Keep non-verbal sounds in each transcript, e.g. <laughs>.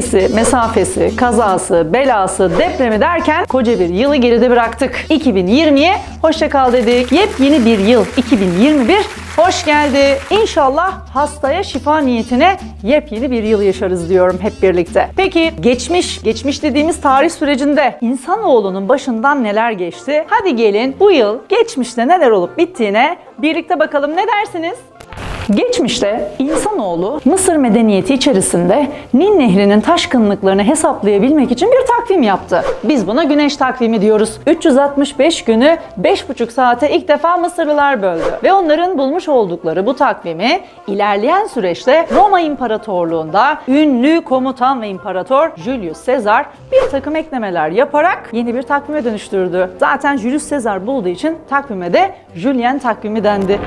Tehlikesi, mesafesi, kazası, belası, depremi derken koca bir yılı geride bıraktık. 2020'ye hoşça kal dedik. Yepyeni bir yıl 2021 hoş geldi. İnşallah hastaya şifa niyetine yepyeni bir yıl yaşarız diyorum hep birlikte. Peki geçmiş, geçmiş dediğimiz tarih sürecinde insanoğlunun başından neler geçti? Hadi gelin bu yıl geçmişte neler olup bittiğine birlikte bakalım ne dersiniz? Geçmişte insanoğlu Mısır medeniyeti içerisinde Nil Nehri'nin taşkınlıklarını hesaplayabilmek için bir takvim yaptı. Biz buna güneş takvimi diyoruz. 365 günü 5,5 saate ilk defa Mısırlılar böldü. Ve onların bulmuş oldukları bu takvimi ilerleyen süreçte Roma İmparatorluğu'nda ünlü komutan ve imparator Julius Caesar bir takım eklemeler yaparak yeni bir takvime dönüştürdü. Zaten Julius Caesar bulduğu için takvime de Julian takvimi dendi.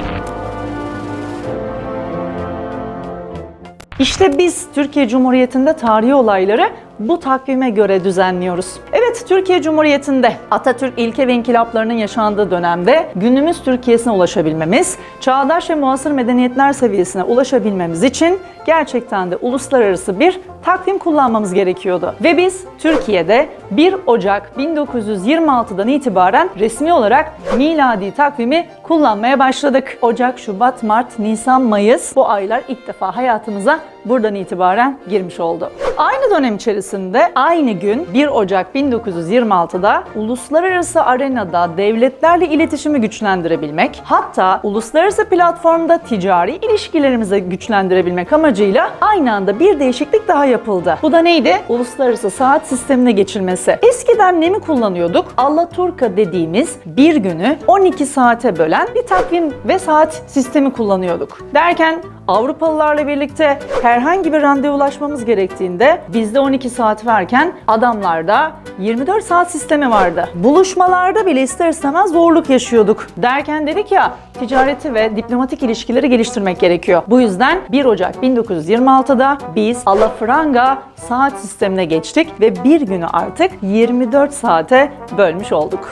İşte biz Türkiye Cumhuriyeti'nde tarihi olayları bu takvime göre düzenliyoruz. Evet, Türkiye Cumhuriyeti'nde Atatürk ilke ve inkılaplarının yaşandığı dönemde günümüz Türkiye'sine ulaşabilmemiz, çağdaş ve muasır medeniyetler seviyesine ulaşabilmemiz için gerçekten de uluslararası bir takvim kullanmamız gerekiyordu. Ve biz Türkiye'de 1 Ocak 1926'dan itibaren resmi olarak miladi takvimi kullanmaya başladık. Ocak, Şubat, Mart, Nisan, Mayıs bu aylar ilk defa hayatımıza buradan itibaren girmiş oldu. Aynı dönem içerisinde aynı gün 1 Ocak 1926'da uluslararası arenada devletlerle iletişimi güçlendirebilmek, hatta uluslararası platformda ticari ilişkilerimizi güçlendirebilmek amacıyla aynı anda bir değişiklik daha yapıldı. Bu da neydi? Uluslararası saat sistemine geçilmesi. Eskiden ne mi kullanıyorduk? Allaturka dediğimiz bir günü 12 saate bölen bir takvim ve saat sistemi kullanıyorduk. Derken Avrupalılarla birlikte herhangi bir randevulaşmamız gerektiğinde bizde 12 saat varken adamlarda 24 saat sistemi vardı. Buluşmalarda bile ister istemez zorluk yaşıyorduk. Derken dedik ya ticareti ve diplomatik ilişkileri geliştirmek gerekiyor. Bu yüzden 1 Ocak 1926'da biz alafranga saat sistemine geçtik ve bir günü artık 24 saate bölmüş olduk.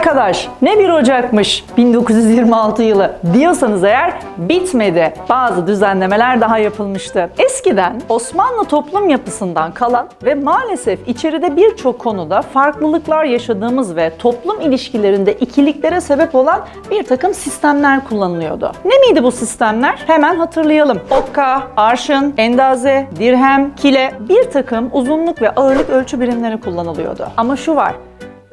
Arkadaş ne 1 Ocak'mış 1926 yılı diyorsanız eğer bitmedi. Bazı düzenlemeler daha yapılmıştı. Eskiden Osmanlı toplum yapısından kalan ve maalesef içeride birçok konuda farklılıklar yaşadığımız ve toplum ilişkilerinde ikiliklere sebep olan bir takım sistemler kullanılıyordu. Ne miydi bu sistemler? Hemen hatırlayalım. Okka, arşın, endaze, dirhem, kile bir takım uzunluk ve ağırlık ölçü birimleri kullanılıyordu. Ama şu var,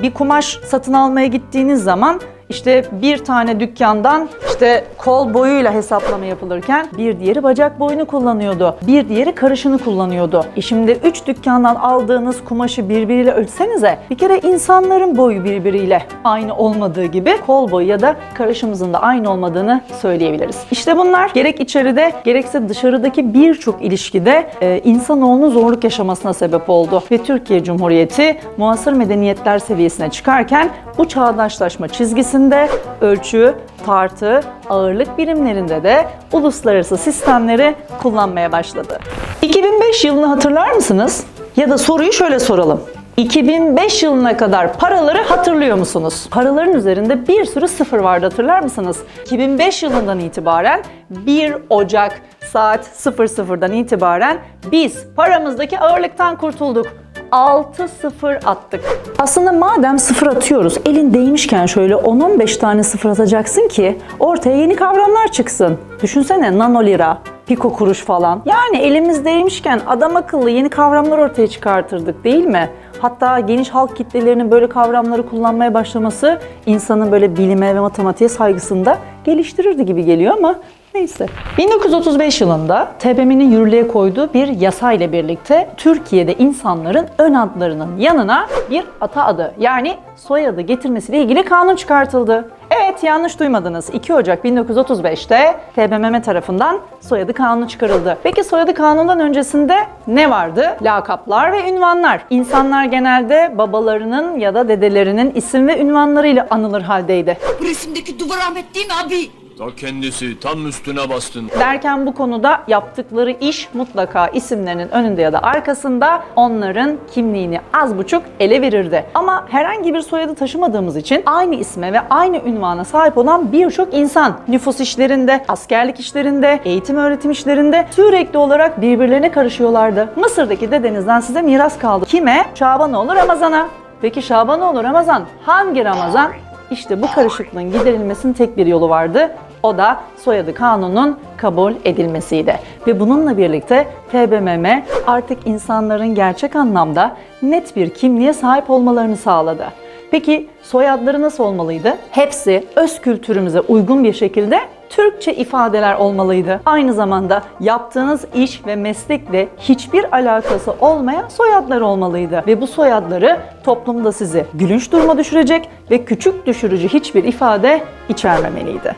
bir kumaş satın almaya gittiğiniz zaman işte bir tane dükkandan işte kol boyuyla hesaplama yapılırken bir diğeri bacak boyunu kullanıyordu. Bir diğeri karışını kullanıyordu. E şimdi üç dükkandan aldığınız kumaşı birbiriyle ölçsenize bir kere insanların boyu birbiriyle aynı olmadığı gibi kol boyu ya da karışımızın da aynı olmadığını söyleyebiliriz. İşte bunlar gerek içeride gerekse dışarıdaki birçok ilişkide e, insanoğlunun zorluk yaşamasına sebep oldu. Ve Türkiye Cumhuriyeti muasır medeniyetler seviyesine çıkarken bu çağdaşlaşma çizgisinde ölçü, tartı, ağırlık birimlerinde de uluslararası sistemleri kullanmaya başladı. 2005 yılını hatırlar mısınız? Ya da soruyu şöyle soralım. 2005 yılına kadar paraları hatırlıyor musunuz? Paraların üzerinde bir sürü sıfır vardı hatırlar mısınız? 2005 yılından itibaren 1 Ocak saat 00'dan itibaren biz paramızdaki ağırlıktan kurtulduk. 6 sıfır attık. Aslında madem sıfır atıyoruz, elin değmişken şöyle 10-15 tane sıfır atacaksın ki ortaya yeni kavramlar çıksın. Düşünsene nano lira, piko kuruş falan. Yani elimiz değmişken adam akıllı yeni kavramlar ortaya çıkartırdık değil mi? Hatta geniş halk kitlelerinin böyle kavramları kullanmaya başlaması insanın böyle bilime ve matematiğe saygısını da geliştirirdi gibi geliyor ama Neyse. 1935 yılında TBMM'nin yürürlüğe koyduğu bir yasa ile birlikte Türkiye'de insanların ön adlarının yanına bir ata adı yani soyadı getirmesiyle ilgili kanun çıkartıldı. Evet yanlış duymadınız. 2 Ocak 1935'te TBMM tarafından soyadı kanunu çıkarıldı. Peki soyadı kanundan öncesinde ne vardı? Lakaplar ve ünvanlar. İnsanlar genelde babalarının ya da dedelerinin isim ve ünvanlarıyla anılır haldeydi. Bu resimdeki duvar Ahmet değil mi abi? Ta kendisi tam üstüne bastın. Derken bu konuda yaptıkları iş mutlaka isimlerinin önünde ya da arkasında onların kimliğini az buçuk ele verirdi. Ama herhangi bir soyadı taşımadığımız için aynı isme ve aynı ünvana sahip olan birçok insan nüfus işlerinde, askerlik işlerinde, eğitim öğretim işlerinde sürekli olarak birbirlerine karışıyorlardı. Mısır'daki dedenizden size miras kaldı. Kime? Şabanoğlu Ramazan'a. Peki Şabanoğlu Ramazan hangi Ramazan? İşte bu karışıklığın giderilmesinin tek bir yolu vardı. O da soyadı kanunun kabul edilmesiydi. Ve bununla birlikte TBMM artık insanların gerçek anlamda net bir kimliğe sahip olmalarını sağladı. Peki soyadları nasıl olmalıydı? Hepsi öz kültürümüze uygun bir şekilde Türkçe ifadeler olmalıydı. Aynı zamanda yaptığınız iş ve meslekle hiçbir alakası olmayan soyadlar olmalıydı. Ve bu soyadları toplumda sizi gülünç duruma düşürecek ve küçük düşürücü hiçbir ifade içermemeliydi.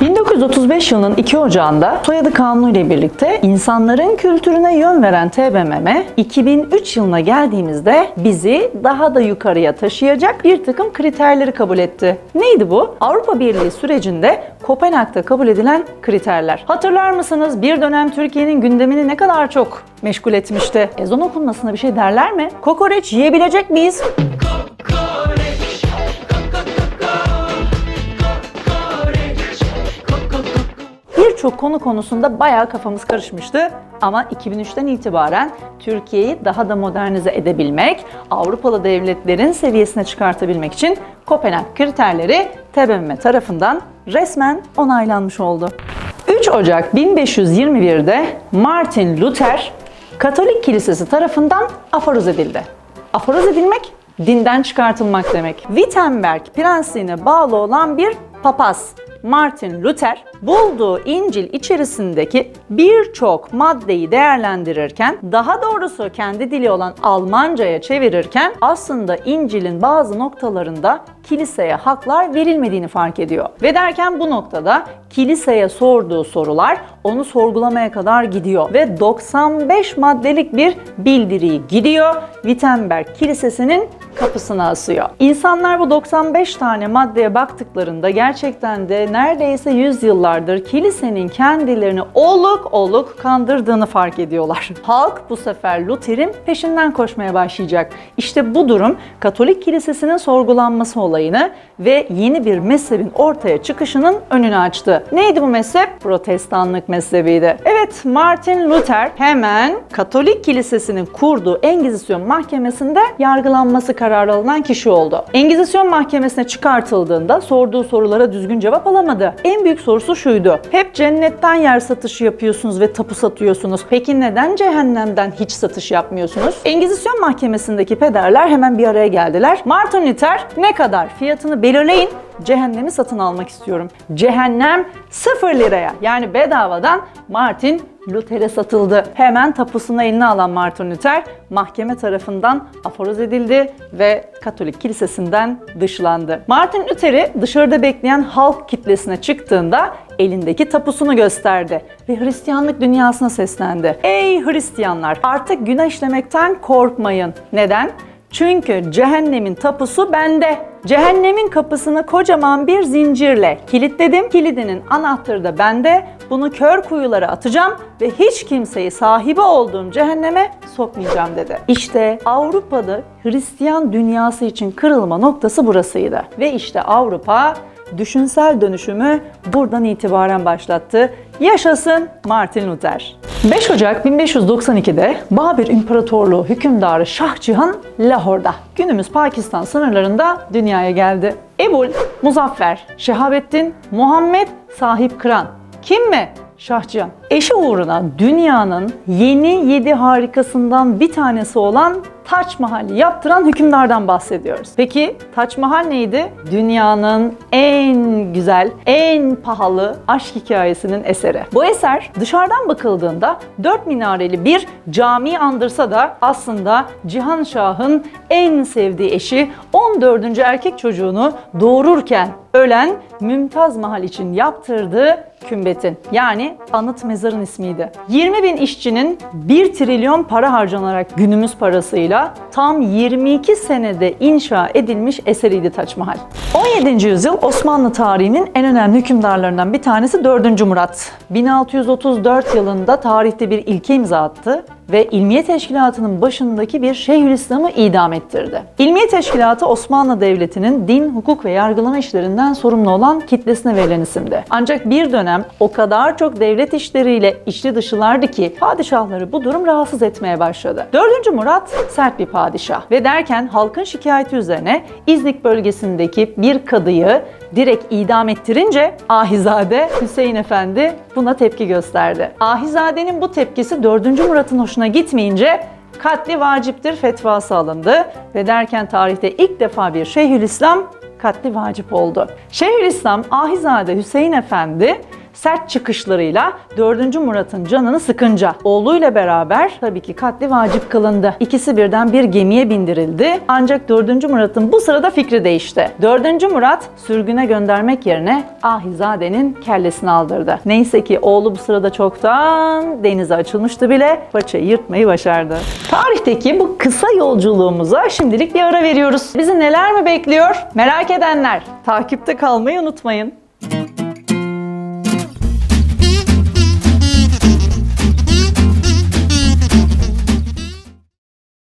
1935 yılının 2 Ocağı'nda soyadı kanunu ile birlikte insanların kültürüne yön veren TBMM 2003 yılına geldiğimizde bizi daha da yukarıya taşıyacak bir takım kriterleri kabul etti. Neydi bu? Avrupa Birliği sürecinde Kopenhag'da kabul edilen kriterler. Hatırlar mısınız bir dönem Türkiye'nin gündemini ne kadar çok meşgul etmişti? Ezan okunmasına bir şey derler mi? Kokoreç yiyebilecek miyiz? Birçok konu konusunda bayağı kafamız karışmıştı ama 2003'ten itibaren Türkiye'yi daha da modernize edebilmek, Avrupalı devletlerin seviyesine çıkartabilmek için Kopenhag kriterleri TBMM tarafından resmen onaylanmış oldu. 3 Ocak 1521'de Martin Luther Katolik Kilisesi tarafından aforoz edildi. Aforoz edilmek dinden çıkartılmak demek. Wittenberg prensliğine bağlı olan bir papaz Martin Luther bulduğu İncil içerisindeki birçok maddeyi değerlendirirken, daha doğrusu kendi dili olan Almanca'ya çevirirken aslında İncil'in bazı noktalarında kiliseye haklar verilmediğini fark ediyor. Ve derken bu noktada kiliseye sorduğu sorular onu sorgulamaya kadar gidiyor ve 95 maddelik bir bildiriyi gidiyor Wittenberg Kilisesi'nin kapısına asıyor. İnsanlar bu 95 tane maddeye baktıklarında gerçekten de neredeyse 100 yıllardır kilisenin kendilerini oluk oluk kandırdığını fark ediyorlar. <laughs> Halk bu sefer Luther'in peşinden koşmaya başlayacak. İşte bu durum Katolik Kilisesi'nin sorgulanması olayını ve yeni bir mezhebin ortaya çıkışının önünü açtı. Neydi bu mezhep? Protestanlık mezhebiydi. Evet Martin Luther hemen Katolik Kilisesi'nin kurduğu Engizisyon Mahkemesi'nde yargılanması kararı alınan kişi oldu. Engizisyon Mahkemesi'ne çıkartıldığında sorduğu sorulara düzgün cevap alamadı. En büyük sorusu şuydu. Hep cennetten yer satışı yapıyorsunuz ve tapu satıyorsunuz. Peki neden cehennemden hiç satış yapmıyorsunuz? Engizisyon Mahkemesi'ndeki pederler hemen bir araya geldiler. Martin Luther ne kadar fiyatını belirleyin cehennemi satın almak istiyorum. Cehennem 0 liraya yani bedavadan Martin Luther'e satıldı. Hemen tapusunu eline alan Martin Luther mahkeme tarafından aforoz edildi ve Katolik kilisesinden dışlandı. Martin Luther'i dışarıda bekleyen halk kitlesine çıktığında elindeki tapusunu gösterdi ve Hristiyanlık dünyasına seslendi. Ey Hristiyanlar artık günah işlemekten korkmayın. Neden? Çünkü cehennemin tapusu bende. Cehennemin kapısını kocaman bir zincirle kilitledim. Kilidinin anahtarı da bende. Bunu kör kuyulara atacağım ve hiç kimseyi sahibi olduğum cehenneme sokmayacağım dedi. İşte Avrupa'da Hristiyan dünyası için kırılma noktası burasıydı. Ve işte Avrupa düşünsel dönüşümü buradan itibaren başlattı. Yaşasın Martin Luther. 5 Ocak 1592'de Babür İmparatorluğu hükümdarı Şah Cihan Lahor'da günümüz Pakistan sınırlarında dünyaya geldi. Ebul Muzaffer, Şehabettin, Muhammed Sahip Kıran. Kim mi? Şah Cihan. Eşi uğruna dünyanın yeni yedi harikasından bir tanesi olan Taç Mahal'i yaptıran hükümdardan bahsediyoruz. Peki Taç Mahal neydi? Dünyanın en güzel, en pahalı aşk hikayesinin eseri. Bu eser dışarıdan bakıldığında dört minareli bir cami andırsa da aslında Cihan Şah'ın en sevdiği eşi 14. erkek çocuğunu doğururken ölen Mümtaz Mahal için yaptırdığı kümbetin yani anıt mezarın ismiydi. 20 bin işçinin 1 trilyon para harcanarak günümüz parasıyla tam 22 senede inşa edilmiş eseriydi Taç Mahal. 17. yüzyıl Osmanlı tarihinin en önemli hükümdarlarından bir tanesi 4. Murat. 1634 yılında tarihte bir ilke imza attı ve İlmiye Teşkilatı'nın başındaki bir Şeyhülislam'ı idam ettirdi. İlmiye Teşkilatı Osmanlı Devleti'nin din, hukuk ve yargılama işlerinden sorumlu olan kitlesine verilen isimdi. Ancak bir dönem o kadar çok devlet işleriyle içli dışılardı ki padişahları bu durum rahatsız etmeye başladı. 4. Murat sert bir padişah ve derken halkın şikayeti üzerine İznik bölgesindeki bir kadıyı direkt idam ettirince Ahizade Hüseyin Efendi buna tepki gösterdi. Ahizade'nin bu tepkisi 4. Murat'ın hoşuna gitmeyince katli vaciptir fetvası alındı ve derken tarihte ilk defa bir Şeyhülislam katli vacip oldu. Şeyhülislam Ahizade Hüseyin Efendi sert çıkışlarıyla 4. Murat'ın canını sıkınca oğluyla beraber tabii ki katli vacip kılındı. İkisi birden bir gemiye bindirildi. Ancak 4. Murat'ın bu sırada fikri değişti. 4. Murat sürgüne göndermek yerine Ahizade'nin kellesini aldırdı. Neyse ki oğlu bu sırada çoktan denize açılmıştı bile paçayı yırtmayı başardı. Tarihteki bu kısa yolculuğumuza şimdilik bir ara veriyoruz. Bizi neler mi bekliyor? Merak edenler takipte kalmayı unutmayın.